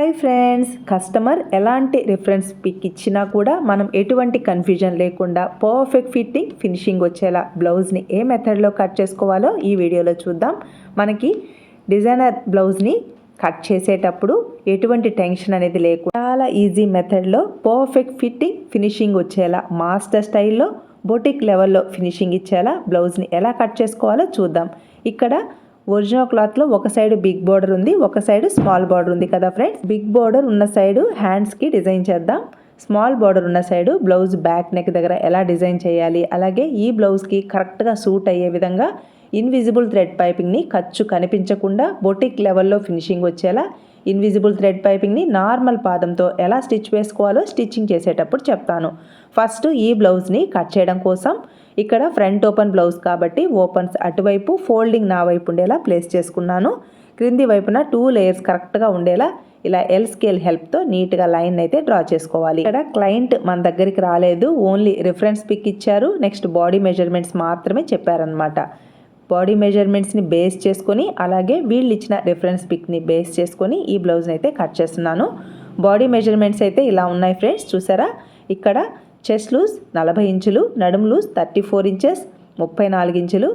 Hi friends customer ఎలాంటి reference pic ఇచ్చినా కూడా మనం ఎటువంటి కన్ఫ్యూజన్ లేకుండా పర్ఫెక్ట్ ఫిట్టింగ్ ఫినిషింగ్ వచ్చేలా బ్లౌజ్ని ఏ మెథడ్లో కట్ చేసుకోవాలో ఈ వీడియోలో చూద్దాం. మనకి డిజైనర్ బ్లౌజ్ని కట్ చేసేటప్పుడు ఎటువంటి టెన్షన్ అనేది లేకుండా చాలా ఈజీ మెథడ్లో పర్ఫెక్ట్ ఫిట్టింగ్ ఫినిషింగ్ వచ్చేలా మాస్టర్ స్టైల్లో బొటిక్ లెవెల్లో ఫినిషింగ్ ఇచ్చేలా బ్లౌజ్ని ఎలా కట్ చేసుకోవాలో చూద్దాం. ఇక్కడ ఒరిజినల్ క్లాత్లో ఒక సైడ్ బిగ్ బార్డర్ ఉంది ఒక సైడ్ స్మాల్ బార్డర్ ఉంది కదా ఫ్రెండ్స్? బిగ్ బార్డర్ ఉన్న సైడ్ హ్యాండ్స్కి డిజైన్ చేద్దాం. స్మాల్ బార్డర్ ఉన్న సైడ్ బ్లౌజ్ బ్యాక్ నెక్ దగ్గర ఎలా డిజైన్ చేయాలి అలాగే ఈ బ్లౌజ్కి కరెక్ట్గా సూట్ అయ్యే విధంగా ఇన్విజిబుల్ థ్రెడ్ పైపింగ్ని ఖర్చు కనిపించకుండా బొటిక్ లెవెల్లో ఫినిషింగ్ వచ్చేలా ఇన్విజిబుల్ థ్రెడ్ పైపింగ్ని నార్మల్ పాదంతో ఎలా స్టిచ్ వేసుకోవాలో స్టిచ్చింగ్ చేసేటప్పుడు చెప్తాను. ఫస్ట్ ఈ బ్లౌజ్ని కట్ చేయడం కోసం ఇక్కడ ఫ్రంట్ ఓపెన్ బ్లౌజ్ కాబట్టి ఓపెన్స్ అటువైపు ఫోల్డింగ్ నా వైపు ఉండేలా ప్లేస్ చేసుకున్నాను. క్రింది వైపున టూ లేయర్స్ కరెక్ట్గా ఉండేలా ఇలా ఎల్ స్కేల్ హెల్ప్తో నీట్గా లైన్ అయితే డ్రా చేసుకోవాలి. ఇక్కడ క్లయింట్ మన దగ్గరికి రాలేదు ఓన్లీ రిఫరెన్స్ పిక్ ఇచ్చారు నెక్స్ట్ బాడీ మెజర్మెంట్స్ మాత్రమే చెప్పారనమాట బాడీ మెజర్మెంట్స్ని బేస్ చేసుకొని అలాగే వీళ్ళు ఇచ్చిన రిఫరెన్స్ పిక్ని బేస్ చేసుకొని ఈ బ్లౌజ్ని అయితే కట్ చేస్తున్నాను. బాడీ మెజర్మెంట్స్ అయితే ఇలా ఉన్నాయి ఫ్రెండ్స్ చూసారా? ఇక్కడ చెస్ట్ లూజ్ నలభై ఇంచులు నడుము లూజ్ థర్టీ ఫోర్ ఇంచెస్ ముప్పై నాలుగు ఇంచులు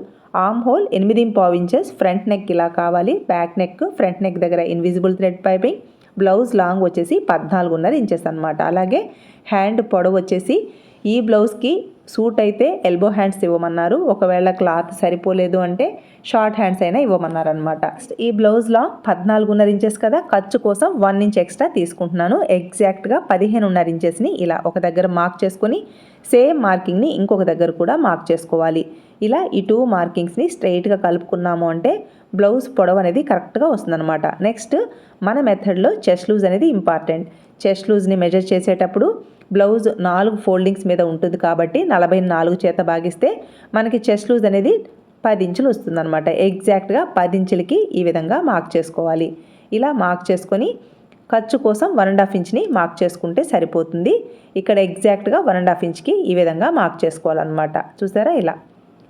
ఆమ్ హోల్ ఎనిమిది పావు ఇంచెస్ ఫ్రంట్ నెక్ ఇలా కావాలి. బ్యాక్ నెక్ ఫ్రంట్ నెక్ దగ్గర invisible thread piping blouse long వచ్చేసి పద్నాలుగున్నర ఇంచెస్ అనమాట అలాగే హ్యాండ్ పొడవు వచ్చేసి ఈ బ్లౌజ్కి సూట్ అయితే ఎల్బో హ్యాండ్స్ ఇవ్వమన్నారు. ఒకవేళ క్లాత్ సరిపోలేదు అంటే షార్ట్ హ్యాండ్స్ అయినా ఇవ్వమన్నారు అనమాట ఈ బ్లౌజ్లో పద్నాలుగున్నర ఇంచెస్ కదా ఖర్చు కోసం వన్ ఇంచ్ ఎక్స్ట్రా తీసుకుంటున్నాను. ఎగ్జాక్ట్గా పదిహేనున్నర ఇంచెస్ని ఇలా ఒక దగ్గర మార్క్ చేసుకొని సేమ్ మార్కింగ్ని ఇంకొక దగ్గర కూడా మార్క్ చేసుకోవాలి. ఇలా ఈ టూ మార్కింగ్స్ని స్ట్రైట్గా కలుపుకున్నాము అంటే బ్లౌజ్ పొడవు అనేది కరెక్ట్గా వస్తుందన్నమాట. నెక్స్ట్ మన మెథడ్లో చెస్ట్ లూజ్ అనేది ఇంపార్టెంట్ చెస్ట్ లూజ్ని మెజర్ చేసేటప్పుడు బ్లౌజ్ నాలుగు ఫోల్డింగ్స్ మీద ఉంటుంది కాబట్టి నలభై నాలుగు చేత భాగిస్తే మనకి చెస్ట్ లూజ్ అనేది పది ఇంచులు వస్తుందన్నమాట. ఎగ్జాక్ట్గా పది ఇంచులకి ఈ విధంగా మార్క్ చేసుకోవాలి. ఇలా మార్క్ చేసుకొని ఖర్చు కోసం వన్ అండ్ హాఫ్ ఇంచ్ని మార్క్ చేసుకుంటే సరిపోతుంది. ఇక్కడ ఎగ్జాక్ట్గా వన్ అండ్ హాఫ్ ఇంచ్కి ఈ విధంగా మార్క్ చేసుకోవాలన్నమాట. చూసారా ఇలా?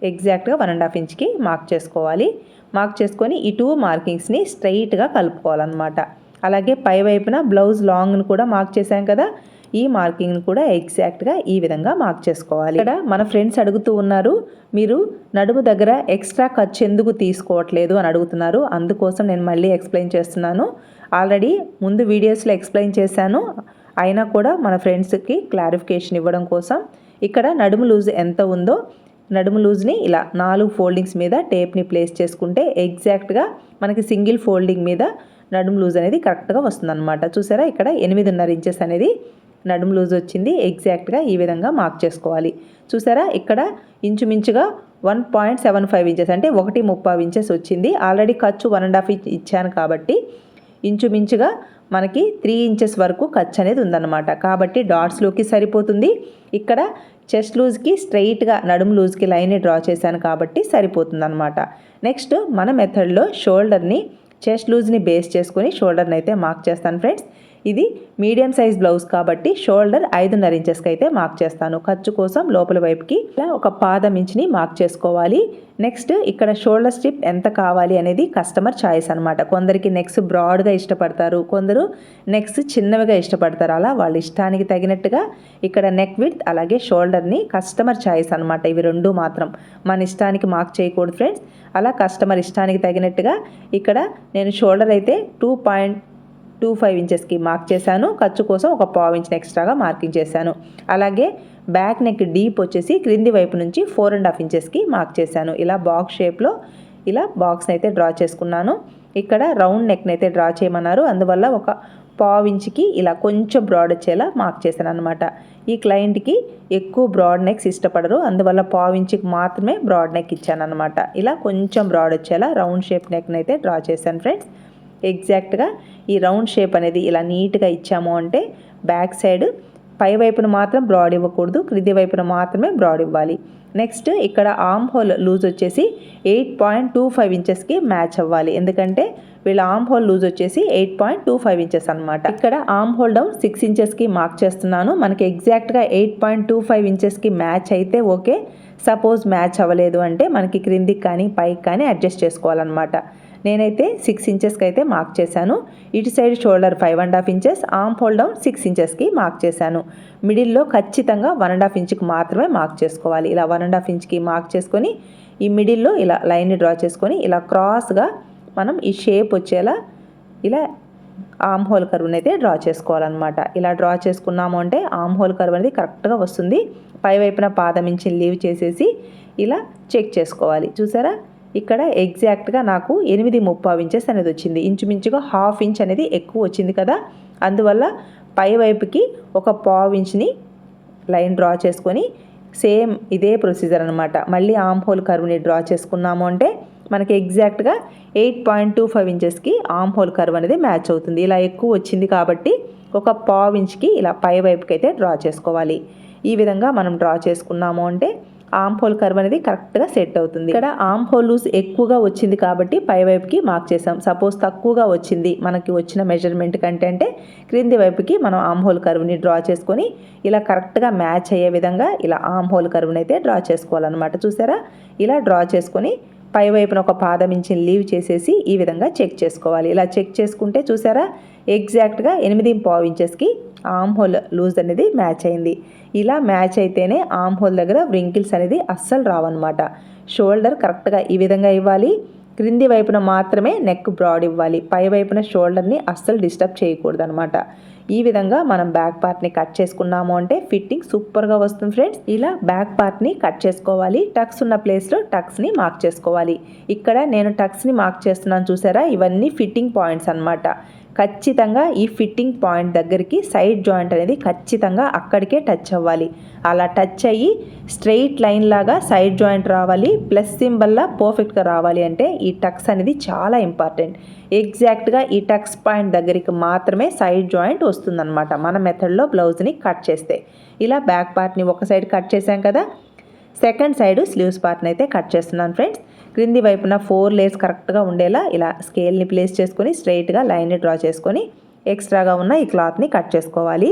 ఎగ్జాక్ట్గా వన్ అండ్ హాఫ్ ఇంచ్కి మార్క్ చేసుకోవాలి. మార్క్ చేసుకొని ఈ టూ మార్కింగ్స్ని స్ట్రైట్గా కలుపుకోవాలన్నమాట. అలాగే పై వైపున బ్లౌజ్ లాంగ్ను కూడా మార్క్ చేశాం కదా? ఈ మార్కింగ్ని కూడా ఎగ్జాక్ట్గా ఈ విధంగా మార్క్ చేసుకోవాలి. ఇక్కడ మన ఫ్రెండ్స్ అడుగుతూ ఉన్నారు మీరు నడుము దగ్గర ఎక్స్ట్రా ఖర్చు ఎందుకు తీసుకోవట్లేదు అని అడుగుతున్నారు. అందుకోసం నేను మళ్ళీ ఎక్స్ప్లెయిన్ చేస్తున్నాను. ఆల్రెడీ ముందు వీడియోస్లో ఎక్స్ప్లెయిన్ చేశాను. అయినా కూడా మన ఫ్రెండ్స్కి క్లారిఫికేషన్ ఇవ్వడం కోసం ఇక్కడ నడుము లూజ్ ఎంత ఉందో నడుము లూజ్ని ఇలా నాలుగు ఫోల్డింగ్స్ మీద టేప్ని ప్లేస్ చేసుకుంటే ఎగ్జాక్ట్గా మనకి సింగిల్ ఫోల్డింగ్ మీద నడుము లూజ్ అనేది కరెక్ట్గా వస్తుందన్నమాట. చూసారా? ఇక్కడ ఎనిమిదిన్నర ఇంచెస్ అనేది నడుము లూజ్ వచ్చింది. ఎగ్జాక్ట్గా ఈ విధంగా మార్క్ చేసుకోవాలి. చూసారా? ఇక్కడ ఇంచుమించుగా one point seven five inches అంటే ఒకటి ముప్పై ఇంచెస్ వచ్చింది. ఆల్రెడీ ఖర్చు వన్ అండ్ హాఫ్ ఇంచ్ ఇచ్చాను కాబట్టి ఇంచుమించుగా మనకి త్రీ ఇంచెస్ వరకు ఖర్చు అనేది ఉందన్నమాట. కాబట్టి డాట్స్లోకి సరిపోతుంది. ఇక్కడ చెస్ట్ లూజ్కి స్ట్రైట్గా నడుము లూజ్కి లైన్ డ్రా చేశాను కాబట్టి సరిపోతుంది అనమాట నెక్స్ట్ మన మెథడ్లో షోల్డర్ని చెస్ట్ లూజ్ని బేస్ చేసుకొని షోల్డర్ని అయితే మార్క్ చేస్తాను ఫ్రెండ్స్ ఇది మీడియం సైజ్ బ్లౌజ్ కాబట్టి షోల్డర్ ఐదున్నర ఇంచెస్కి అయితే మార్క్ చేస్తాను. ఖర్చు కోసం లోపల వైపుకి ఇలా ఒక పాదం ఇంచుని మార్క్ చేసుకోవాలి. నెక్స్ట్ ఇక్కడ షోల్డర్ స్ట్రిప్ ఎంత కావాలి అనేది కస్టమర్ చాయిస్ అనమాట కొందరికి నెక్స్ బ్రాడ్గా ఇష్టపడతారు కొందరు నెక్స్ చిన్నవిగా ఇష్టపడతారు. అలా వాళ్ళ ఇష్టానికి తగినట్టుగా ఇక్కడ నెక్ విత్ అలాగే షోల్డర్ని కస్టమర్ చాయిస్ అనమాట ఇవి రెండు మాత్రం మన ఇష్టానికి మార్క్ చేయకూడదు ఫ్రెండ్స్ అలా కస్టమర్ ఇష్టానికి తగినట్టుగా ఇక్కడ నేను షోల్డర్ అయితే టూ పాయింట్ టూ ఫైవ్ ఇంచెస్కి మార్క్ చేశాను. ఖర్చు కోసం ఒక పావు ఇంచ్ ఎక్స్ట్రాగా మార్కింగ్ చేశాను. అలాగే బ్యాక్ నెక్ డీప్ వచ్చేసి క్రింది వైపు నుంచి ఫోర్ అండ్ హాఫ్ ఇంచెస్కి మార్క్ చేశాను. ఇలా బాక్స్ షేప్లో ఇలా బాక్స్ని అయితే డ్రా చేసుకున్నాను. ఇక్కడ రౌండ్ నెక్ని అయితే డ్రా చేయమన్నారు. అందువల్ల ఒక పావు ఇంచుకి ఇలా కొంచెం బ్రాడ్ వచ్చేలా మార్క్ చేశాను అనమాట ఈ క్లయింట్కి ఎక్కువ బ్రాడ్ నెక్స్ ఇష్టపడరు. అందువల్ల పావు ఇంచుకి మాత్రమే బ్రాడ్ నెక్ ఇచ్చాను అనమాట ఇలా కొంచెం బ్రాడ్ వచ్చేలా రౌండ్ షేప్ నెక్ని అయితే డ్రా చేశాను ఫ్రెండ్స్ ఎగ్జాక్ట్గా ఈ రౌండ్ షేప్ అనేది ఇలా నీట్గా ఇచ్చాము అంటే బ్యాక్ సైడ్ పై వైపున మాత్రం బ్రాడ్ ఇవ్వకూడదు క్రింది వైపున మాత్రమే బ్రాడ్ ఇవ్వాలి. నెక్స్ట్ ఇక్కడ ఆమ్ హోల్ లూజ్ వచ్చేసి ఎయిట్ పాయింట్ టూ ఫైవ్ ఇంచెస్కి మ్యాచ్ అవ్వాలి. ఎందుకంటే వీళ్ళ ఆమ్ హోల్ లూజ్ వచ్చేసి eight point two five inches అనమాట ఇక్కడ ఆమ్ హోల్ డౌన్ సిక్స్ ఇంచెస్కి మార్క్ చేస్తున్నాను. మనకి ఎగ్జాక్ట్గా ఎయిట్ పాయింట్ టూ ఫైవ్ ఇంచెస్కి మ్యాచ్ అయితే ఓకే. సపోజ్ మ్యాచ్ అవ్వలేదు అంటే మనకి క్రిందికి కానీ పైకి కానీ అడ్జస్ట్ చేసుకోవాలన్నమాట. నేనైతే సిక్స్ ఇంచెస్కి అయితే మార్క్ చేశాను. ఇటు side shoulder five and half inches arm hole down six ఇంచెస్కి మార్క్ చేశాను. మిడిల్లో ఖచ్చితంగా వన్ అండ్ హాఫ్ ఇంచ్కి మాత్రమే మార్క్ చేసుకోవాలి. ఇలా వన్ అండ్ హాఫ్ ఇంచ్కి మార్క్ చేసుకొని ఈ మిడిల్లో ఇలా లైన్ని డ్రా చేసుకొని ఇలా క్రాస్గా మనం ఈ షేప్ వచ్చేలా ఇలా ఆమ్ హోల్ కర్వ్ అయితే డ్రా చేసుకోవాలన్నమాట. ఇలా డ్రా చేసుకున్నాము అంటే ఆమ్ హోల్ కర్వ్ అనేది కరెక్ట్గా వస్తుంది. పై వైపున పాదం ఇంచి లీవ్ చేసేసి ఇలా చెక్ చేసుకోవాలి. చూసారా? ఇక్కడ ఎగ్జాక్ట్గా నాకు ఎనిమిది ముప్పావు ఇంచెస్ అనేది వచ్చింది. ఇంచుమించుగా హాఫ్ ఇంచ్ అనేది ఎక్కువ వచ్చింది కదా. అందువల్ల పై వైపుకి ఒక పావు ఇంచ్ని లైన్ డ్రా చేసుకొని సేమ్ ఇదే ప్రొసీజర్ అనమాట మళ్ళీ ఆమ్ హోల్ కర్వ్ని డ్రా చేసుకున్నాము అంటే మనకి ఎగ్జాక్ట్గా ఎయిట్ పాయింట్ టూ ఫైవ్ ఇంచెస్కి ఆమ్ హోల్ కర్వ్ అనేది మ్యాచ్ అవుతుంది. ఇలా ఎక్కువ వచ్చింది కాబట్టి ఒక పావు ఇంచ్కి ఇలా పై వైపుకి అయితే డ్రా చేసుకోవాలి. ఈ విధంగా మనం డ్రా చేసుకున్నాము అంటే ఆమ్ హోల్ కర్వ్ అనేది కరెక్ట్గా సెట్ అవుతుంది. ఇక్కడ ఆమ్ హోల్ లూజ్ ఎక్కువగా వచ్చింది కాబట్టి పై వైపుకి మార్క్ చేసాం సపోజ్ తక్కువగా వచ్చింది మనకి వచ్చిన మెజర్మెంట్ కంటే అంటే క్రింది వైపుకి మనం ఆమ్ హోల్ కర్వ్ని డ్రా చేసుకొని ఇలా కరెక్ట్గా మ్యాచ్ అయ్యే విధంగా ఇలా ఆమ్ హోల్ కర్వ్ని అయితే డ్రా చేసుకోవాలన్నమాట. చూసారా? ఇలా డ్రా చేసుకొని పై వైపున ఒక పాదం లీవ్ చేసేసి ఈ విధంగా చెక్ చేసుకోవాలి. ఇలా చెక్ చేసుకుంటే చూసారా? ఎగ్జాక్ట్గా ఎనిమిది పావు ఇంచెస్కి ఆమ్ హోల్ లూజ్ అనేది మ్యాచ్ అయింది. ఇలా మ్యాచ్ అయితేనే ఆమ్ హోల్ దగ్గర వ్రింకిల్స్ అనేది అస్సలు రావన్నమాట. షోల్డర్ కరెక్ట్గా ఈ విధంగా ఇవ్వాలి. క్రింది వైపున మాత్రమే నెక్ బ్రాడ్ ఇవ్వాలి. పై వైపున షోల్డర్ని అస్సలు డిస్టర్బ్ చేయకూడదు అనమాట ఈ విధంగా మనం బ్యాక్ పార్ట్ని కట్ చేసుకున్నాము అంటే ఫిట్టింగ్ సూపర్గా వస్తుంది ఫ్రెండ్స్. ఇలా బ్యాక్ పార్ట్ని కట్ చేసుకోవాలి. టక్స్ ఉన్న ప్లేస్లో టక్స్ని మార్క్ చేసుకోవాలి. ఇక్కడ నేను టక్స్ని మార్క్ చేస్తున్నాను చూసారా? ఇవన్నీ ఫిట్టింగ్ పాయింట్స్ అనమాట ఖచ్చితంగా ఈ ఫిట్టింగ్ పాయింట్ దగ్గరికి సైడ్ జాయింట్ అనేది ఖచ్చితంగా అక్కడికే టచ్ అవ్వాలి. అలా టచ్ అయ్యి స్ట్రెయిట్ లైన్ లాగా సైడ్ జాయింట్ రావాలి ప్లస్ సింబల్లా పర్ఫెక్ట్గా రావాలి అంటే ఈ టక్స్ అనేది చాలా ఇంపార్టెంట్. ఎగ్జాక్ట్గా ఈ టక్స్ పాయింట్ దగ్గరికి మాత్రమే సైడ్ జాయింట్ వస్తుందన్నమాట మన మెథడ్లో బ్లౌజ్ని కట్ చేస్తే. ఇలా బ్యాక్ పార్ట్ని ఒక సైడ్ కట్ చేసాం కదా సెకండ్ సైడ్ స్లీవ్స్ పార్ట్ని అయితే కట్ చేస్తున్నాను ఫ్రెండ్స్. క్రింది వైపున ఫోర్ లేయర్స్ కరెక్ట్గా ఉండేలా ఇలా స్కేల్ని ప్లేస్ చేసుకొని స్ట్రైట్గా లైన్ని డ్రా చేసుకొని ఎక్స్ట్రాగా ఉన్న ఈ క్లాత్ని కట్ చేసుకోవాలి.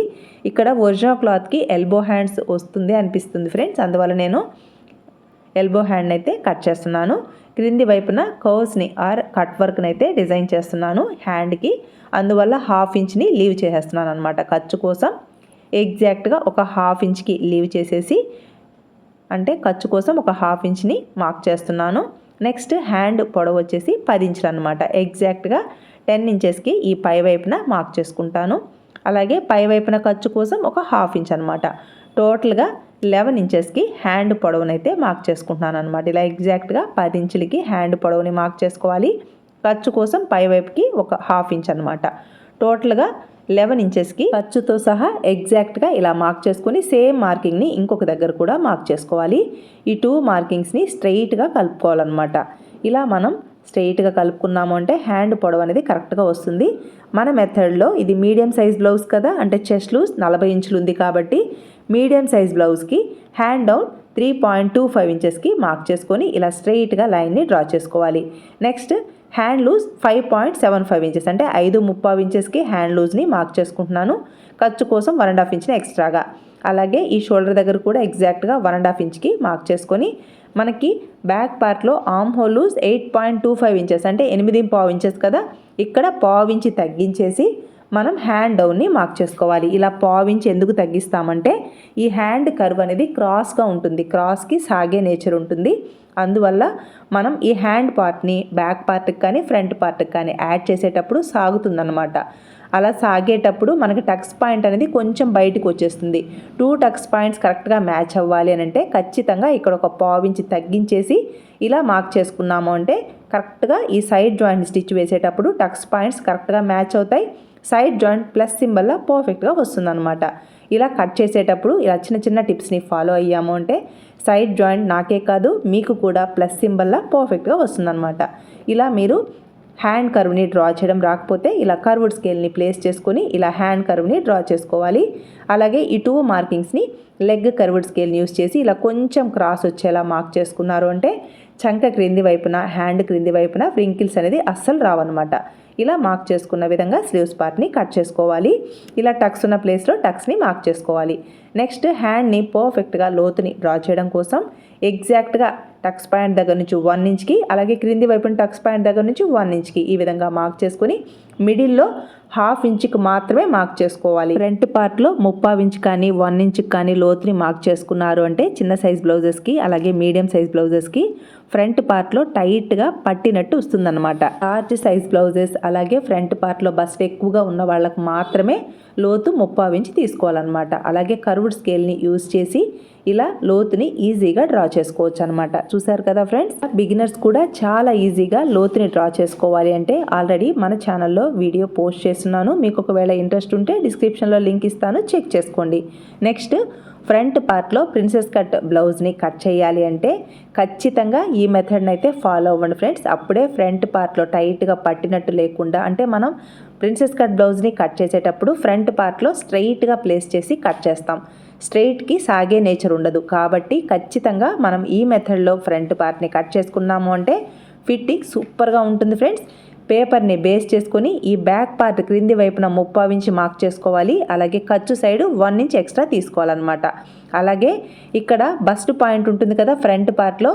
ఇక్కడ ఒరిజినల్ క్లాత్కి ఎల్బో హ్యాండ్స్ వస్తుంది అనిపిస్తుంది ఫ్రెండ్స్. అందువల్ల నేను ఎల్బో హ్యాండ్ అయితే కట్ చేస్తున్నాను. క్రింది వైపున కర్వ్స్ని ఆర్ కట్ వర్క్ని అయితే డిజైన్ చేస్తున్నాను హ్యాండ్కి. అందువల్ల హాఫ్ ఇంచ్ని లీవ్ చేసేస్తున్నాను అనమాట ఖర్చు కోసం ఎగ్జాక్ట్గా ఒక హాఫ్ ఇంచ్కి లీవ్ చేసేసి అంటే ఖర్చు కోసం ఒక హాఫ్ ఇంచ్ని మార్క్ చేస్తున్నాను. నెక్స్ట్ హ్యాండ్ పొడవు వచ్చేసి పది ఇంచులు అనమాట ఎగ్జాక్ట్గా టెన్ ఇంచెస్కి ఈ పై వైపున మార్క్ చేసుకుంటాను. అలాగే పై వైపున ఖర్చు కోసం ఒక హాఫ్ ఇంచ్ అనమాట టోటల్గా లెవెన్ ఇంచెస్కి హ్యాండ్ పొడవునైతే మార్క్ చేసుకుంటున్నాను అనమాట ఇలా ఎగ్జాక్ట్గా పది ఇంచులకి హ్యాండ్ పొడవుని మార్క్ చేసుకోవాలి. ఖర్చు కోసం పై వైపుకి ఒక హాఫ్ ఇంచ్ అనమాట టోటల్గా లెవెన్ ఇంచెస్కి ఖర్చుతో సహా ఎగ్జాక్ట్గా ఇలా మార్క్ చేసుకొని సేమ్ మార్కింగ్ని ఇంకొక దగ్గర కూడా మార్క్ చేసుకోవాలి. ఈ టూ మార్కింగ్స్ని స్ట్రెయిట్గా కలుపుకోవాలన్నమాట. ఇలా మనం స్ట్రెయిట్గా కలుపుకున్నాము అంటే హ్యాండ్ పొడవు అనేది కరెక్ట్గా వస్తుంది. మన మెథడ్లో ఇది మీడియం సైజ్ బ్లౌజ్ కదా అంటే చెస్ట్ లూజ్ నలభై ఇంచులు ఉంది కాబట్టి మీడియం సైజ్ బ్లౌజ్కి hand down three point two five ఇంచెస్కి మార్క్ చేసుకొని ఇలా స్ట్రెయిట్గా లైన్ని డ్రా చేసుకోవాలి. Next hand loose five point seven five inches. అంటే ఐదు ముప్పావు ఇంచెస్కి హ్యాండ్ లూజ్ని మార్క్ చేసుకుంటున్నాను. ఖర్చు కోసం వన్ అండ్ హాఫ్ ఇంచ్ని ఎక్స్ట్రాగా. అలాగే ఈ షోల్డర్ దగ్గర కూడా ఎగ్జాక్ట్గా వన్ అండ్ హాఫ్ ఇంచ్కి మార్క్ చేసుకొని మనకి బ్యాక్ పార్ట్లో arm hole loose eight point two five inches. అంటే ఎనిమిది పావు ఇంచెస్ కదా. ఇక్కడ పావు ఇంచి తగ్గించేసి మనం హ్యాండ్ డౌన్ని మార్క్ చేసుకోవాలి. ఇలా పావించి ఎందుకు తగ్గిస్తామంటే ఈ హ్యాండ్ కర్వ్ అనేది క్రాస్గా ఉంటుంది. క్రాస్కి సాగే నేచర్ ఉంటుంది. అందువల్ల మనం ఈ హ్యాండ్ పార్ట్ని బ్యాక్ పార్ట్కి కానీ ఫ్రంట్ పార్ట్కి కానీ యాడ్ చేసేటప్పుడు సాగుతుందన్నమాట. అలా సాగేటప్పుడు మనకి టక్స్ పాయింట్ అనేది కొంచెం బయటకు వచ్చేస్తుంది. టూ టక్స్ పాయింట్స్ కరెక్ట్గా మ్యాచ్ అవ్వాలి అని అంటే ఖచ్చితంగా ఇక్కడ ఒక పావించి తగ్గించేసి ఇలా మార్క్ చేసుకున్నాము అంటే కరెక్ట్గా ఈ సైడ్ జాయింట్ స్టిచ్ వేసేటప్పుడు టక్స్ పాయింట్స్ కరెక్ట్గా మ్యాచ్ అవుతాయి. సైడ్ జాయింట్ ప్లస్ సింబల్లా పర్ఫెక్ట్గా వస్తుందన్నమాట. ఇలా కట్ చేసేటప్పుడు ఇలా చిన్న చిన్న టిప్స్ని ఫాలో అయ్యాము అంటే సైడ్ జాయింట్ నాకే కాదు మీకు కూడా ప్లస్ సింబల్లా పర్ఫెక్ట్గా వస్తుందన్నమాట. ఇలా మీరు హ్యాండ్ కర్వ్ని డ్రా చేయడం రాకపోతే ఇలా కర్వ్డ్ స్కేల్ని ప్లేస్ చేసుకొని ఇలా హ్యాండ్ కర్వ్ని డ్రా చేసుకోవాలి. అలాగే ఈ టూ మార్కింగ్స్ని లెగ్ కర్వ్డ్ స్కేల్ని యూస్ చేసి ఇలా కొంచెం క్రాస్ వచ్చేలా మార్క్ చేసుకున్నారు అంటే చంక క్రింది వైపున హ్యాండ్ క్రింది వైపున వ్రింకిల్స్ అనేది అస్సలు రావన్నమాట. ఇలా మార్క్ చేసుకున్న విధంగా స్లీవ్స్ పార్ట్ని కట్ చేసుకోవాలి. ఇలా టక్స్ ఉన్న ప్లేస్లో టక్స్ని మార్క్ చేసుకోవాలి. నెక్స్ట్ హ్యాండ్ని పర్ఫెక్ట్గా లోతుని డ్రా చేయడం కోసం ఎగ్జాక్ట్గా టక్స్ పాయింట్ దగ్గర నుంచి వన్ ఇంచ్కి అలాగే క్రింది వైపున టక్స్ పాయింట్ దగ్గర నుంచి వన్ ఇంచ్కి ఈ విధంగా మార్క్ చేసుకుని మిడిల్లో హాఫ్ ఇంచ్కి మాత్రమే మార్క్ చేసుకోవాలి. ఫ్రంట్ పార్ట్లో ముప్పావు ఇంచ్ కానీ వన్ ఇంచ్ కానీ లోతుని మార్క్ చేసుకున్నారు అంటే చిన్న సైజ్ బ్లౌజెస్కి అలాగే మీడియం సైజ్ బ్లౌజెస్కి ఫ్రంట్ పార్ట్లో టైట్గా పట్టినట్టు వస్తుందన్నమాట. లార్జ్ సైజ్ బ్లౌజెస్ అలాగే ఫ్రంట్ పార్ట్లో బస్ట్ ఎక్కువగా ఉన్న వాళ్ళకు మాత్రమే లోతు ముప్పావు ఇంచ్ తీసుకోవాలన్నమాట. అలాగే కర్వ్డ్ స్కేల్ని యూజ్ చేసి ఇలా లోతుని ఈజీగా డ్రా చేసుకోవచ్చు అనమాట చూసారు కదా ఫ్రెండ్స్? బిగినర్స్ కూడా చాలా ఈజీగా లోతుని డ్రా చేసుకోవాలి అంటే ఆల్రెడీ మన ఛానల్లో వీడియో పోస్ట్ చేస్తున్నాను. మీకు ఒకవేళ ఇంట్రెస్ట్ ఉంటే డిస్క్రిప్షన్లో లింక్ ఇస్తాను. చెక్ చేసుకోండి. నెక్స్ట్ ఫ్రంట్ పార్ట్లో ప్రిన్సెస్ కట్ బ్లౌజ్ని కట్ చేయాలి అంటే ఖచ్చితంగా ఈ మెథడ్ని అయితే ఫాలో అవ్వండి ఫ్రెండ్స్. అప్పుడే ఫ్రంట్ పార్ట్లో టైట్గా పట్టినట్టు లేకుండా అంటే మనం ప్రిన్సెస్ కట్ బ్లౌజ్ని కట్ చేసేటప్పుడు ఫ్రంట్ పార్ట్లో స్ట్రైట్గా ప్లేస్ చేసి కట్ చేస్తాం. స్ట్రెయిట్కి సాగే నేచర్ ఉండదు. కాబట్టి ఖచ్చితంగా మనం ఈ మెథడ్లో ఫ్రంట్ పార్ట్ని కట్ చేసుకున్నాము అంటే ఫిట్టింగ్ సూపర్గా ఉంటుంది ఫ్రెండ్స్. పేపర్ని బేస్ చేసుకొని ఈ బ్యాక్ పార్ట్ క్రింది వైపున ముప్పావు ఇంచ్ మార్క్ చేసుకోవాలి. అలాగే ఖర్చు సైడ్ వన్ ఇంచ్ ఎక్స్ట్రా తీసుకోవాలన్నమాట. అలాగే ఇక్కడ బస్ట్ పాయింట్ ఉంటుంది కదా ఫ్రంట్ పార్ట్లో.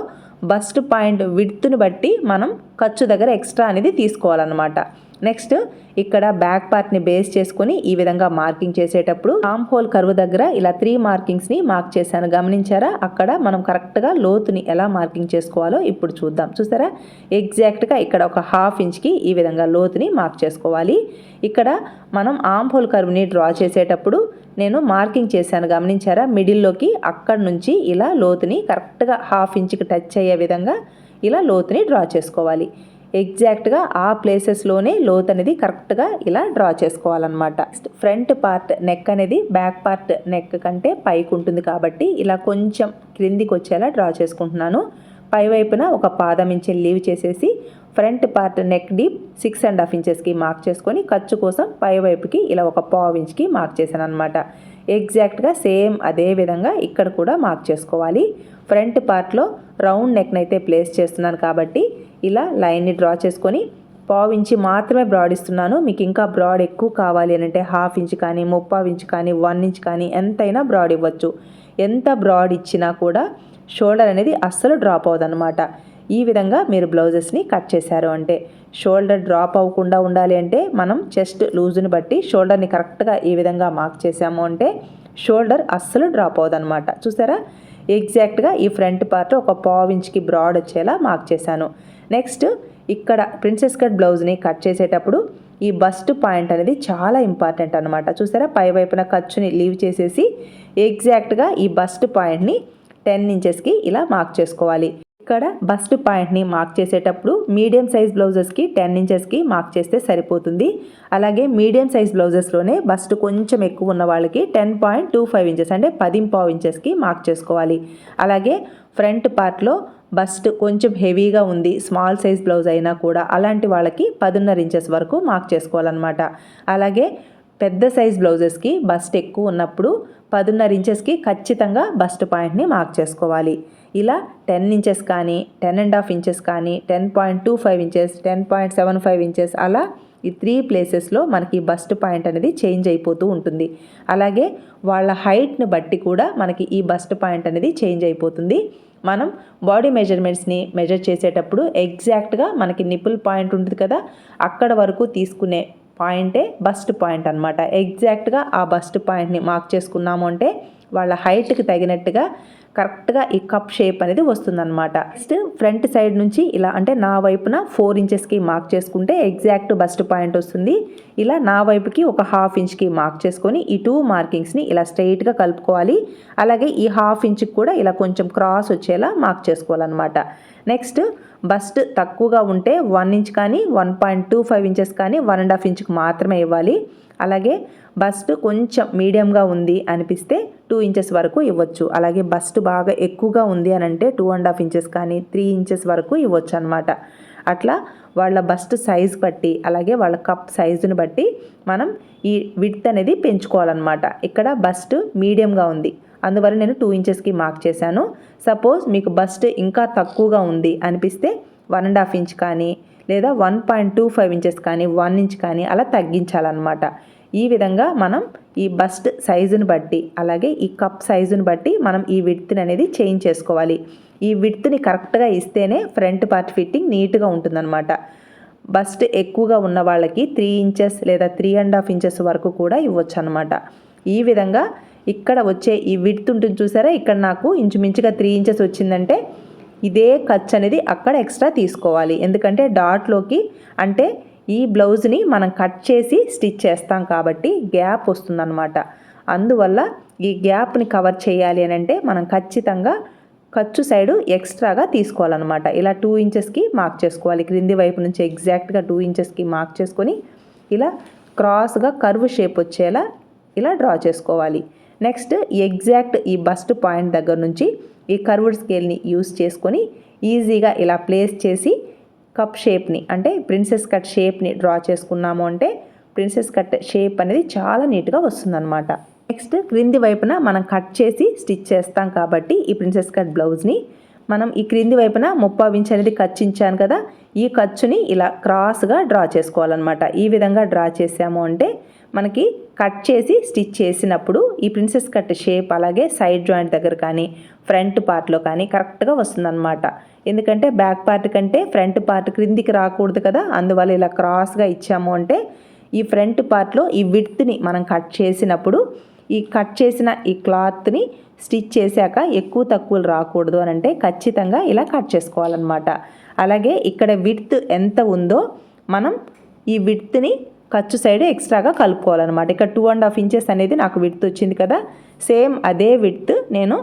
బస్ట్ పాయింట్ విడ్త్ని బట్టి మనం ఖర్చు దగ్గర ఎక్స్ట్రా అనేది తీసుకోవాలన్నమాట. నెక్స్ట్ ఇక్కడ బ్యాక్ పార్ట్ని బేస్ చేసుకొని ఈ విధంగా మార్కింగ్ చేసేటప్పుడు ఆమ్ హోల్ కరువు దగ్గర ఇలా త్రీ మార్కింగ్స్ని మార్క్ చేశాను. గమనించారా? అక్కడ మనం కరెక్ట్గా లోతుని ఎలా మార్కింగ్ చేసుకోవాలో ఇప్పుడు చూద్దాం. చూసారా? ఎగ్జాక్ట్గా ఇక్కడ ఒక హాఫ్ ఇంచ్కి ఈ విధంగా లోతుని మార్క్ చేసుకోవాలి. ఇక్కడ మనం ఆమ్ హోల్ కరువుని డ్రా చేసేటప్పుడు నేను మార్కింగ్ చేశాను. గమనించారా? మిడిల్లోకి అక్కడ నుంచి ఇలా లోతుని కరెక్ట్గా హాఫ్ ఇంచ్కి టచ్ అయ్యే విధంగా ఇలా లోతుని డ్రా చేసుకోవాలి. ఎగ్జాక్ట్గా ఆ ప్లేసెస్లోనే లోత్ అనేది కరెక్ట్గా ఇలా డ్రా చేసుకోవాలన్నమాట. ఫ్రంట్ పార్ట్ నెక్ అనేది బ్యాక్ పార్ట్ నెక్ కంటే పైకి ఉంటుంది కాబట్టి ఇలా కొంచెం క్రిందికి వచ్చేలా డ్రా చేసుకుంటున్నాను. పై వైపున ఒక పాదం ఇంచి లీవ్ చేసేసి front part neck deep six and half ఇంచెస్కి మార్క్ చేసుకొని ఖర్చు కోసం పై వైపుకి ఇలా ఒక పావు ఇంచ్కి మార్క్ చేశాను అనమాట ఎగ్జాక్ట్గా సేమ్ అదే విధంగా ఇక్కడ కూడా మార్క్ చేసుకోవాలి. ఫ్రంట్ పార్ట్లో రౌండ్ నెక్ని అయితే ప్లేస్ చేస్తున్నాను కాబట్టి ఇలా లైన్ని డ్రా చేసుకొని పావు ఇంచి మాత్రమే బ్రాడ్ ఇస్తున్నాను. మీకు ఇంకా బ్రాడ్ ఎక్కువ కావాలి అని అంటే హాఫ్ ఇంచ్ కానీ ముప్పావు ఇంచ్ కానీ వన్ ఇంచ్ కానీ ఎంతైనా బ్రాడ్ ఇవ్వచ్చు. ఎంత బ్రాడ్ ఇచ్చినా కూడా షోల్డర్ అనేది అస్సలు డ్రాప్ అవ్వదన్నమాట. ఈ విధంగా మీరు బ్లౌజెస్ని కట్ చేశారు అంటే షోల్డర్ డ్రాప్ అవ్వకుండా ఉండాలి అంటే మనం చెస్ట్ లూజుని బట్టి షోల్డర్ని కరెక్ట్గా ఈ విధంగా మార్క్ చేసాము అంటే షోల్డర్ అస్సలు డ్రాప్ అవ్వదన్నమాట. చూసారా? ఎగ్జాక్ట్గా ఈ ఫ్రంట్ పార్ట్ ఒక పావు ఇంచ్కి బ్రాడ్ వచ్చేలా మార్క్ చేశాను. నెక్స్ట్ ఇక్కడ ప్రిన్సెస్ కట్ బ్లౌజ్ని కట్ చేసేటప్పుడు ఈ బస్ట్ పాయింట్ అనేది చాలా ఇంపార్టెంట్ అనమాట చూసారా? పై వైపున ఖర్చుని లీవ్ చేసేసి ఎగ్జాక్ట్గా ఈ బస్ట్ పాయింట్ని టెన్ ఇంచెస్కి ఇలా మార్క్ చేసుకోవాలి. ఇక్కడ బస్ట్ పాయింట్ని మార్క్ చేసేటప్పుడు మీడియం సైజ్ బ్లౌజెస్కి టెన్ ఇంచెస్కి మార్క్ చేస్తే సరిపోతుంది. అలాగే మీడియం సైజ్ బ్లౌజెస్లోనే బస్ట్ కొంచెం ఎక్కువ ఉన్న వాళ్ళకి ten point two five inches అంటే పదింపావు ఇంచెస్కి మార్క్ చేసుకోవాలి. అలాగే ఫ్రంట్ పార్ట్లో బస్ట్ కొంచెం హెవీగా ఉంది స్మాల్ సైజ్ బ్లౌజ్ అయినా కూడా. అలాంటి వాళ్ళకి పదున్నర ఇంచెస్ వరకు మార్క్ చేసుకోవాలన్నమాట. అలాగే పెద్ద సైజ్ బ్లౌజెస్కి బస్ట్ ఎక్కువ ఉన్నప్పుడు పదున్నర ఇంచెస్కి ఖచ్చితంగా బస్ట్ పాయింట్ని మార్క్ చేసుకోవాలి. ఇలా టెన్ ఇంచెస్ కానీ టెన్ అండ్ హాఫ్ ఇంచెస్ కానీ ten point two five inches ten point seven five inches అలా ఈ త్రీ ప్లేసెస్లో మనకి బస్ట్ పాయింట్ అనేది చేంజ్ అయిపోతూ ఉంటుంది. అలాగే వాళ్ళ హైట్ని బట్టి కూడా మనకి ఈ బస్ట్ పాయింట్ అనేది చేంజ్ అయిపోతుంది. మనం బాడీ మెజర్మెంట్స్ని మెజర్ చేసేటప్పుడు ఎగ్జాక్ట్గా మనకి నిపుల్ పాయింట్ ఉంటుంది కదా అక్కడ వరకు తీసుకునే పాయింటే బస్ట్ పాయింట్ అనమాట ఎగ్జాక్ట్గా ఆ బస్ట్ పాయింట్ని మార్క్ చేసుకున్నాము అంటే వాళ్ళ హైట్కి తగినట్టుగా కరెక్ట్గా ఈ కప్ షేప్ అనేది వస్తుందన్నమాట. నెక్స్ట్ ఫ్రంట్ సైడ్ నుంచి ఇలా అంటే నా వైపున ఫోర్ ఇంచెస్కి మార్క్ చేసుకుంటే ఎగ్జాక్ట్ బస్ట్ పాయింట్ వస్తుంది. ఇలా నా వైపుకి ఒక హాఫ్ ఇంచ్కి మార్క్ చేసుకొని ఈ టూ మార్కింగ్స్ని ఇలా స్ట్రైట్గా కలుపుకోవాలి. అలాగే ఈ హాఫ్ ఇంచ్కి కూడా ఇలా కొంచెం క్రాస్ వచ్చేలా మార్క్ చేసుకోవాలన్నమాట. నెక్స్ట్ బస్ట్ తక్కువగా ఉంటే వన్ ఇంచ్ కానీ one point two five inches కానీ వన్ అండ్ హాఫ్ ఇంచ్కి మాత్రమే ఇవ్వాలి. అలాగే బస్ట్ కొంచెం మీడియంగా ఉంది అనిపిస్తే టూ ఇంచెస్ వరకు ఇవ్వచ్చు. అలాగే బస్ట్ బాగా ఎక్కువగా ఉంది అని అంటే టూ అండ్ హాఫ్ ఇంచెస్ కానీ త్రీ ఇంచెస్ వరకు ఇవ్వచ్చు అనమాట అట్లా వాళ్ళ బస్ట్ సైజ్ బట్టి అలాగే వాళ్ళ కప్ సైజుని బట్టి మనం ఈ విడ్త్ అనేది పెంచుకోవాలన్నమాట. ఇక్కడ బస్ట్ మీడియంగా ఉంది. అందువల్ల నేను టూ ఇంచెస్కి మార్క్ చేశాను. సపోజ్ మీకు బస్ట్ ఇంకా తక్కువగా ఉంది అనిపిస్తే వన్ అండ్ హాఫ్ ఇంచ్ కానీ లేదా one point two five inches కానీ వన్ ఇంచ్ కానీ అలా తగ్గించాలన్నమాట. ఈ విధంగా మనం ఈ బస్ట్ సైజుని బట్టి అలాగే ఈ కప్ సైజుని బట్టి మనం ఈ విడ్త్ని అనేది చేంజ్ చేసుకోవాలి. ఈ విడ్త్ని కరెక్ట్గా ఇస్తేనే ఫ్రంట్ పార్ట్ ఫిట్టింగ్ నీట్గా ఉంటుందన్నమాట. బస్ట్ ఎక్కువగా ఉన్న వాళ్ళకి త్రీ ఇంచెస్ లేదా త్రీ అండ్ హాఫ్ ఇంచెస్ వరకు కూడా ఇవ్వచ్చు అనమాట ఈ విధంగా ఇక్కడ వచ్చే ఈ విడ్త్ ఉంటుంది చూసారా? ఇక్కడ నాకు ఇంచుమించుగా త్రీ ఇంచెస్ వచ్చిందంటే ఇదే ఖర్చు అనేది అక్కడ ఎక్స్ట్రా తీసుకోవాలి. ఎందుకంటే డాట్లోకి అంటే ఈ బ్లౌజ్ని మనం కట్ చేసి స్టిచ్ చేస్తాం కాబట్టి గ్యాప్ వస్తుందన్నమాట. అందువల్ల ఈ గ్యాప్ని కవర్ చేయాలి అని అంటే మనం ఖచ్చితంగా ఖర్చు సైడు ఎక్స్ట్రాగా తీసుకోవాలన్నమాట. ఇలా టూ ఇంచెస్కి మార్క్ చేసుకోవాలి. క్రింది వైపు నుంచి ఎగ్జాక్ట్గా టూ ఇంచెస్కి మార్క్ చేసుకొని ఇలా క్రాస్గా కర్వ్ షేప్ వచ్చేలా ఇలా డ్రా చేసుకోవాలి. నెక్స్ట్ ఎగ్జాక్ట్ ఈ బస్ట్ పాయింట్ దగ్గర నుంచి ఈ కర్వ్డ్ స్కేల్ని యూస్ చేసుకొని ఈజీగా ఇలా ప్లేస్ చేసి కప్ షేప్ని అంటే ప్రిన్సెస్ కట్ షేప్ని డ్రా చేసుకున్నాము అంటే ప్రిన్సెస్ కట్ షేప్ అనేది చాలా నీట్గా వస్తుందన్నమాట. నెక్స్ట్ క్రింది వైపున మనం కట్ చేసి స్టిచ్ చేస్తాం కాబట్టి ఈ ప్రిన్సెస్ కట్ బ్లౌజ్ని మనం ఈ క్రింది వైపున ముప్పావు ఇంచ్ అనేది ఖర్చించాను కదా ఈ ఖర్చుని ఇలా క్రాస్గా డ్రా చేసుకోవాలన్నమాట. ఈ విధంగా డ్రా చేసాము అంటే మనకి కట్ చేసి స్టిచ్ చేసినప్పుడు ఈ ప్రిన్సెస్ కట్ షేప్ అలాగే సైడ్ జాయింట్ దగ్గర కానీ ఫ్రంట్ పార్ట్లో కానీ కరెక్ట్గా వస్తుందన్నమాట. ఎందుకంటే బ్యాక్ పార్ట్ కంటే ఫ్రంట్ పార్ట్ క్రిందికి రాకూడదు కదా. అందువల్ల ఇలా క్రాస్గా ఇచ్చాము అంటే ఈ ఫ్రంట్ పార్ట్లో ఈ విడ్త్ని మనం కట్ చేసినప్పుడు ఈ కట్ చేసిన ఈ క్లాత్ని స్టిచ్ చేశాక ఎక్కువ తక్కువలు రాకూడదు అని అంటే ఖచ్చితంగా ఇలా కట్ చేసుకోవాలన్నమాట. అలాగే ఇక్కడ విడ్త్ ఎంత ఉందో మనం ఈ విడ్త్ని ఖర్చు సైడ్ ఎక్స్ట్రాగా కలుపుకోవాలన్నమాట. ఇక్కడ టూ అండ్ హాఫ్ ఇంచెస్ అనేది నాకు విడ్త్ వచ్చింది కదా. సేమ్ అదే విడ్త్ నేను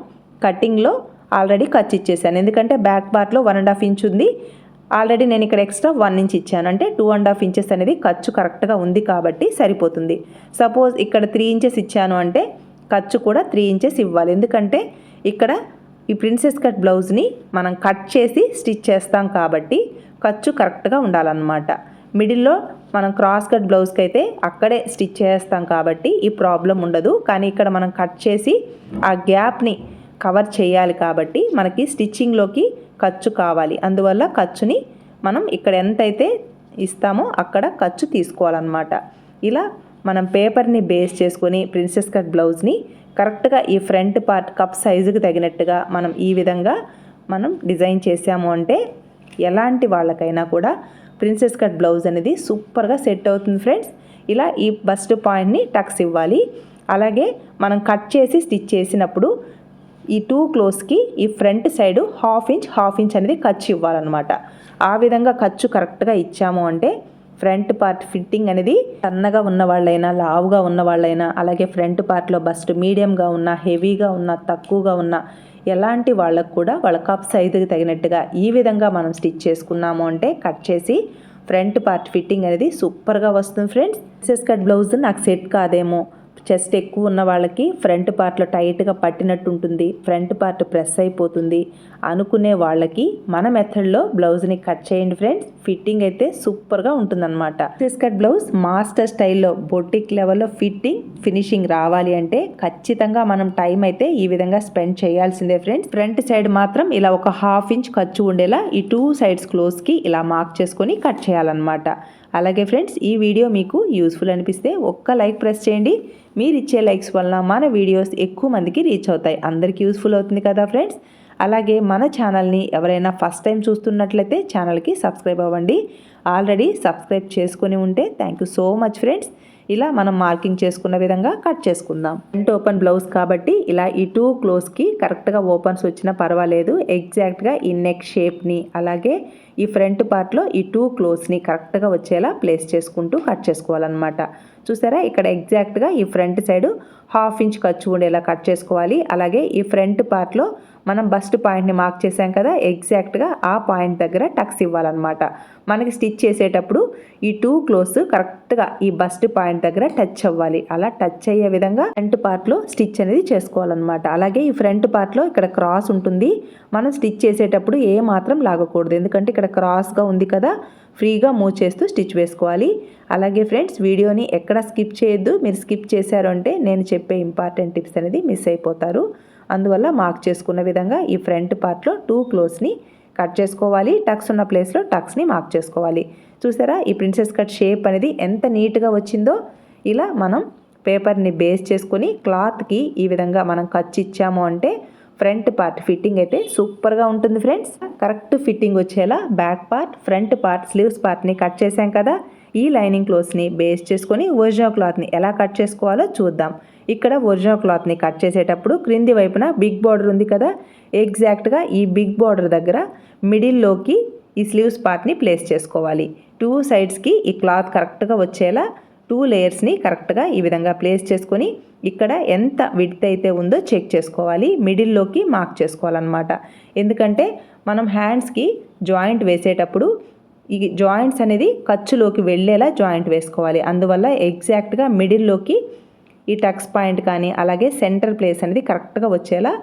కటింగ్లో ఆల్రెడీ ఖర్చు ఇచ్చేసాను. ఎందుకంటే బ్యాక్ పార్ట్లో వన్ అండ్ హాఫ్ ఇంచ్ ఉంది. ఆల్రెడీ నేను ఇక్కడ ఎక్స్ట్రా వన్ ఇంచ్ ఇచ్చాను. అంటే టూ అండ్ హాఫ్ ఇంచెస్ అనేది ఖర్చు కరెక్ట్గా ఉంది కాబట్టి సరిపోతుంది. సపోజ్ ఇక్కడ త్రీ ఇంచెస్ ఇచ్చాను అంటే ఖర్చు కూడా త్రీ ఇంచెస్ ఇవ్వాలి. ఎందుకంటే ఇక్కడ ఈ ప్రిన్సెస్ కట్ బ్లౌజ్ని మనం కట్ చేసి స్టిచ్ చేస్తాం కాబట్టి ఖర్చు కరెక్ట్గా ఉండాలన్నమాట. మిడిల్లో మనం క్రాస్ కట్ బ్లౌజ్కి అయితే అక్కడే స్టిచ్ చేస్తాం కాబట్టి ఈ ప్రాబ్లం ఉండదు. కానీ ఇక్కడ మనం కట్ చేసి ఆ గ్యాప్ని కవర్ చేయాలి కాబట్టి మనకి స్టిచ్చింగ్లోకి ఖర్చు కావాలి. అందువల్ల ఖర్చుని మనం ఇక్కడ ఎంతైతే ఇస్తామో అక్కడ ఖర్చు తీసుకోవాలన్నమాట. ఇలా మనం పేపర్ని బేస్ చేసుకొని ప్రిన్సెస్ కట్ బ్లౌజ్ని కరెక్ట్గా ఈ ఫ్రంట్ పార్ట్ కప్ సైజుకి తగినట్టుగా మనం ఈ విధంగా మనం డిజైన్ చేసాము అంటే ఎలాంటి వాళ్ళకైనా కూడా ప్రిన్సెస్ కట్ బ్లౌజ్ అనేది సూపర్గా సెట్ అవుతుంది ఫ్రెండ్స్. ఇలా ఈ బస్ట్ పాయింట్ని టక్స్ ఇవ్వాలి. అలాగే మనం కట్ చేసి స్టిచ్ చేసినప్పుడు ఈ టూ క్లోజ్కి ఈ front side half inch half inch అనేది ఖర్చు ఇవ్వాలన్నమాట. ఆ విధంగా ఖర్చు కరెక్ట్గా ఇచ్చాము అంటే ఫ్రంట్ పార్ట్ ఫిట్టింగ్ అనేది సన్నగా ఉన్న వాళ్ళైనా లావుగా ఉన్న వాళ్ళైనా అలాగే ఫ్రంట్ పార్ట్లో బస్ట్ మీడియంగా ఉన్న హెవీగా ఉన్న తక్కువగా ఉన్న ఎలాంటి వాళ్ళకు కూడా వాళ్ళ కప్ సైజుకి తగినట్టుగా ఈ విధంగా మనం స్టిచ్ చేసుకున్నాము అంటే కట్ చేసి ఫ్రంట్ పార్ట్ ఫిట్టింగ్ అనేది సూపర్గా వస్తుంది ఫ్రెండ్స్. సెస్ కట్ బ్లౌజ్ నాకు సెట్ కాదేమో. చెస్ట్ ఎక్కువ ఉన్న వాళ్ళకి ఫ్రంట్ పార్ట్లో టైట్గా పట్టినట్టు ఉంటుంది ఫ్రంట్ పార్ట్ ప్రెస్ అయిపోతుంది అనుకునే వాళ్ళకి మన మెథడ్లో బ్లౌజ్ని కట్ చేయండి ఫ్రెండ్స్. ఫిట్టింగ్ అయితే సూపర్గా ఉంటుందన్నమాట. ప్రిస్ కట్ బ్లౌజ్ మాస్టర్ స్టైల్లో బొటిక్ లెవెల్లో ఫిట్టింగ్ ఫినిషింగ్ రావాలి అంటే ఖచ్చితంగా మనం టైం అయితే ఈ విధంగా స్పెండ్ చేయాల్సిందే ఫ్రెండ్స్. ఫ్రంట్ సైడ్ మాత్రం ఇలా ఒక హాఫ్ ఇంచ్ ఖర్చు ఉండేలా ఈ టూ సైడ్స్ క్లోజ్కి ఇలా మార్క్ చేసుకొని కట్ చేయాలన్నమాట. అలాగే ఫ్రెండ్స్ ఈ వీడియో మీకు యూస్ఫుల్ అనిపిస్తే ఒక్క లైక్ ప్రెస్ చేయండి. మీరు ఇచ్చే లైక్స్ వలన మన వీడియోస్ ఎక్కువ మందికి రీచ్ అవుతాయి. అందరికీ యూస్ఫుల్ అవుతుంది కదా ఫ్రెండ్స్? అలాగే మన ఛానల్ని ఎవరైనా ఫస్ట్ టైం చూస్తున్నట్లయితే ఛానల్కి సబ్స్క్రైబ్ అవ్వండి. ఆల్రెడీ సబ్స్క్రైబ్ చేసుకుని ఉంటే thank you so much friends. ఇలా మనం మార్కింగ్ చేసుకున్న విధంగా కట్ చేసుకుందాం. ఫ్రంట్ ఓపెన్ బ్లౌజ్ కాబట్టి ఇలా ఈ టూ క్లోజ్కి కరెక్ట్గా ఓపెన్స్ వచ్చినా పర్వాలేదు. ఎగ్జాక్ట్గా ఈ నెక్ షేప్ని అలాగే ఈ ఫ్రంట్ పార్ట్లో ఈ టూ క్లోజ్ని కరెక్ట్గా వచ్చేలా ప్లేస్ చేసుకుంటూ కట్ చేసుకోవాలన్నమాట. చూసారా? ఇక్కడ ఎగ్జాక్ట్గా ఈ ఫ్రంట్ సైడ్ హాఫ్ ఇంచ్ ఖర్చు ఉండేలా కట్ చేసుకోవాలి. అలాగే ఈ ఫ్రంట్ పార్ట్లో మనం బస్ట్ పాయింట్ని మార్క్ చేసాం కదా? ఎగ్జాక్ట్గా ఆ పాయింట్ దగ్గర టక్స్ ఇవ్వాలన్నమాట. మనకి స్టిచ్ చేసేటప్పుడు ఈ టూ క్లోజ్ కరెక్ట్గా ఈ బస్ట్ పాయింట్ దగ్గర టచ్ అవ్వాలి. అలా టచ్ అయ్యే విధంగా ఫ్రంట్ పార్ట్లో స్టిచ్ అనేది చేసుకోవాలన్నమాట. అలాగే ఈ ఫ్రంట్ పార్ట్లో ఇక్కడ క్రాస్ ఉంటుంది. మనం స్టిచ్ చేసేటప్పుడు ఏ మాత్రం లాగకూడదు. ఎందుకంటే ఇక్కడ క్రాస్గా ఉంది కదా? ఫ్రీగా మూవ్ చేస్తూ స్టిచ్ వేసుకోవాలి. అలాగే ఫ్రెండ్స్ వీడియోని ఎక్కడ స్కిప్ చేయొద్దు. మీరు స్కిప్ చేశారు అంటే నేను చెప్పే ఇంపార్టెంట్ టిప్స్ అనేది మిస్ అయిపోతారు. అందువల్ల మార్క్ చేసుకున్న విధంగా ఈ ఫ్రంట్ పార్ట్లో టూ క్లోత్స్ని కట్ చేసుకోవాలి. టక్స్ ఉన్న ప్లేస్లో టక్స్ని మార్క్ చేసుకోవాలి. చూసారా? ఈ ప్రిన్సెస్ కట్ షేప్ అనేది ఎంత నీట్గా వచ్చిందో ఇలా మనం పేపర్ని బేస్ చేసుకొని క్లాత్కి ఈ విధంగా మనం ఖర్చు ఇచ్చాము అంటే ఫ్రంట్ పార్ట్ ఫిట్టింగ్ అయితే సూపర్గా ఉంటుంది ఫ్రెండ్స్. కరెక్ట్ ఫిట్టింగ్ వచ్చేలా back part front part sleeves పార్ట్ని కట్ చేసాం కదా. ఈ లైనింగ్ క్లోత్స్ని బేస్ చేసుకొని ఒరిజినల్ క్లాత్ని ఎలా కట్ చేసుకోవాలో చూద్దాం. ఇక్కడ ఒరిజినల్ క్లాత్ని కట్ చేసేటప్పుడు క్రింది వైపున బిగ్ బార్డర్ ఉంది కదా. ఎగ్జాక్ట్గా ఈ బిగ్ బార్డర్ దగ్గర మిడిల్లోకి ఈ స్లీవ్స్ పార్ట్ని ప్లేస్ చేసుకోవాలి. టూ సైడ్స్కి ఈ క్లాత్ కరెక్ట్గా వచ్చేలా టూ లేయర్స్ని కరెక్ట్గా ఈ విధంగా ప్లేస్ చేసుకొని ఇక్కడ ఎంత విడ్త్ అయితే ఉందో చెక్ చేసుకోవాలి. మిడిల్లోకి మార్క్ చేసుకోవాలన్నమాట. ఎందుకంటే మనం హ్యాండ్స్కి జాయింట్ వేసేటప్పుడు ఈ జాయింట్స్ అనేది ఖర్చులోకి వెళ్ళేలా జాయింట్ వేసుకోవాలి. అందువల్ల ఎగ్జాక్ట్గా మిడిల్లోకి ఈ టక్స్ పాయింట్ కానీ అలాగే సెంటర్ ప్లేస్ అనేది కరెక్ట్గా వచ్చేలా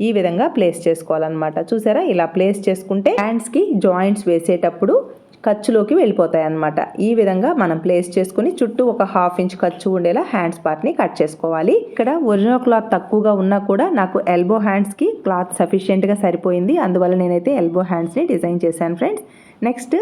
ఈ విధంగా ప్లేస్ చేసుకోవాలన్నమాట. చూసారా? ఇలా ప్లేస్ చేసుకుంటే హ్యాండ్స్కి జాయింట్స్ వేసేటప్పుడు ఖర్చులోకి వెళ్ళిపోతాయి అన్నమాట ఈ విధంగా మనం ప్లేస్ చేసుకుని చుట్టూ ఒక హాఫ్ ఇంచ్ ఖర్చు ఉండేలా హ్యాండ్స్ పార్ట్ని కట్ చేసుకోవాలి. ఇక్కడ ఒరిజినల్ క్లాత్ తక్కువగా ఉన్నా కూడా నాకు ఎల్బో హ్యాండ్స్కి క్లాత్ సఫిషియెంట్గా సరిపోయింది. అందువల్ల నేనైతే ఎల్బో హ్యాండ్స్ని డిజైన్ చేశాను ఫ్రెండ్స్ నెక్స్ట్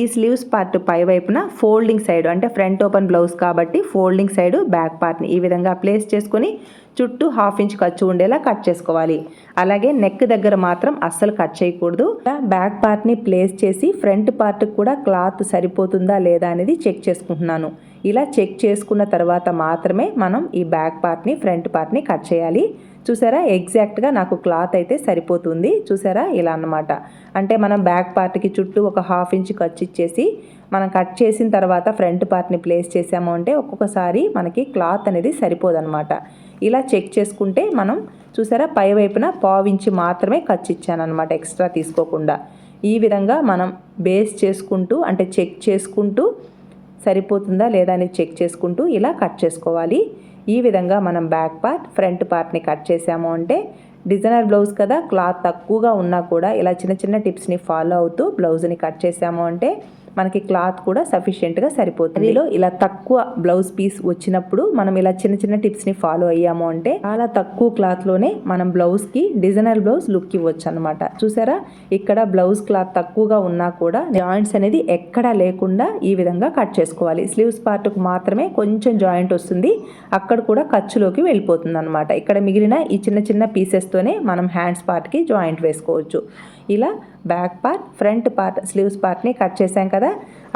ఈ స్లీవ్స్ పార్ట్ పై వైపున ఫోల్డింగ్ సైడ్ అంటే ఫ్రంట్ ఓపెన్ బ్లౌజ్ కాబట్టి ఫోల్డింగ్ సైడ్ బ్యాక్ పార్ట్ని ఈ విధంగా ప్లేస్ చేసుకొని చుట్టూ హాఫ్ ఇంచ్ ఖర్చు ఉండేలా కట్ చేసుకోవాలి. అలాగే నెక్ దగ్గర మాత్రం అస్సలు కట్ చేయకూడదు. బ్యాక్ పార్ట్ని ప్లేస్ చేసి ఫ్రంట్ పార్ట్ కూడా క్లాత్ సరిపోతుందా లేదా అనేది చెక్ చేసుకుంటున్నాను. ఇలా చెక్ చేసుకున్న తర్వాత మాత్రమే మనం ఈ బ్యాక్ పార్ట్ని ఫ్రంట్ పార్ట్ని కట్ చేయాలి. చూసారా? ఎగ్జాక్ట్గా నాకు క్లాత్ అయితే సరిపోతుంది. చూసారా? ఇలా అన్నమాట. అంటే మనం బ్యాక్ పార్ట్కి చుట్టూ ఒక హాఫ్ ఇంచ్ ఖర్చు ఇచ్చేసి మనం కట్ చేసిన తర్వాత ఫ్రంట్ పార్ట్ని ప్లేస్ చేసాము అంటే ఒక్కొక్కసారి మనకి క్లాత్ అనేది సరిపోదన్నమాట. ఇలా చెక్ చేసుకుంటే మనం చూసారా? పై వైపున పావించి మాత్రమే ఖర్చు ఇచ్చానమాట ఎక్స్ట్రా తీసుకోకుండా. ఈ విధంగా మనం బేస్ చేసుకుంటూ అంటే చెక్ చేసుకుంటూ సరిపోతుందా లేదా అని చెక్ చేసుకుంటూ ఇలా కట్ చేసుకోవాలి. ఈ విధంగా మనం బ్యాక్ పార్ట్ ఫ్రంట్ పార్ట్ని కట్ చేసాము అంటే డిజైనర్ బ్లౌజ్ కదా క్లాత్ తక్కువగా ఉన్నా కూడా ఇలా చిన్న చిన్న టిప్స్ని ఫాలో అవుతూ బ్లౌజ్ని కట్ చేసాము అంటే మనకి క్లాత్ కూడా సఫిషియెంట్గా సరిపోతుంది. ఇలా తక్కువ బ్లౌజ్ పీస్ వచ్చినప్పుడు మనం ఇలా చిన్న చిన్న టిప్స్ని ఫాలో అయ్యాము అంటే చాలా తక్కువ క్లాత్లోనే మనం బ్లౌజ్కి డిజైనర్ బ్లౌజ్ లుక్ ఇవ్వచ్చు అనమాట చూసారా? ఇక్కడ బ్లౌజ్ క్లాత్ తక్కువగా ఉన్నా కూడా జాయింట్స్ అనేది ఎక్కడా లేకుండా ఈ విధంగా కట్ చేసుకోవాలి. స్లీవ్స్ పార్ట్కు మాత్రమే కొంచెం జాయింట్ వస్తుంది. అక్కడ కూడా ఖర్చులోకి వెళ్ళిపోతుంది అనమాట ఇక్కడ మిగిలిన ఈ చిన్న చిన్న పీసెస్తోనే మనం హ్యాండ్స్ పార్ట్కి జాయింట్ వేసుకోవచ్చు. ఇలా back part front part sleeves పార్ట్ని కట్ చేసాం కదా.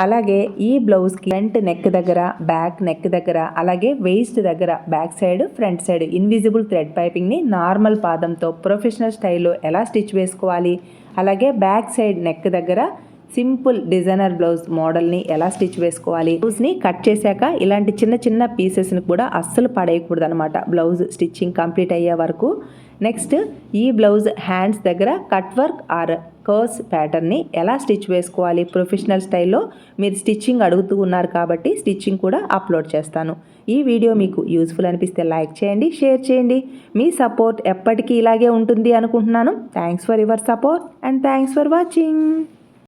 అలాగే ఈ బ్లౌజ్కి ఫ్రంట్ నెక్ దగ్గర బ్యాక్ నెక్ దగ్గర అలాగే వేస్ట్ దగ్గర back side front side invisible thread పైపింగ్ని normal పాదంతో ప్రొఫెషనల్ స్టైల్లో ఎలా స్టిచ్ వేసుకోవాలి? అలాగే బ్యాక్ సైడ్ నెక్ దగ్గర సింపుల్ డిజైనర్ బ్లౌజ్ మోడల్ని ఎలా స్టిచ్ వేసుకోవాలి? బ్లౌజ్ని కట్ చేశాక ఇలాంటి చిన్న చిన్న పీసెస్ని కూడా అస్సలు పడేయకూడదు అనమాట బ్లౌజ్ స్టిచ్చింగ్ కంప్లీట్ అయ్యే వరకు నెక్స్ట్ ఈ బ్లౌజ్ హ్యాండ్స్ దగ్గర కట్ వర్క్ ఆర్ కర్స్ ప్యాటర్న్ని ఎలా స్టిచ్ వేసుకోవాలి? ప్రొఫెషనల్ స్టైల్లో మీరు స్టిచ్చింగ్ అడుగుతూ ఉన్నారు కాబట్టి స్టిచ్చింగ్ కూడా అప్లోడ్ చేస్తాను. ఈ వీడియో మీకు యూస్ఫుల్ అనిపిస్తే లైక్ చేయండి షేర్ చేయండి. మీ సపోర్ట్ ఎప్పటికీ ఇలాగే ఉంటుంది అనుకుంటున్నాను. Thanks for your support and thanks for watching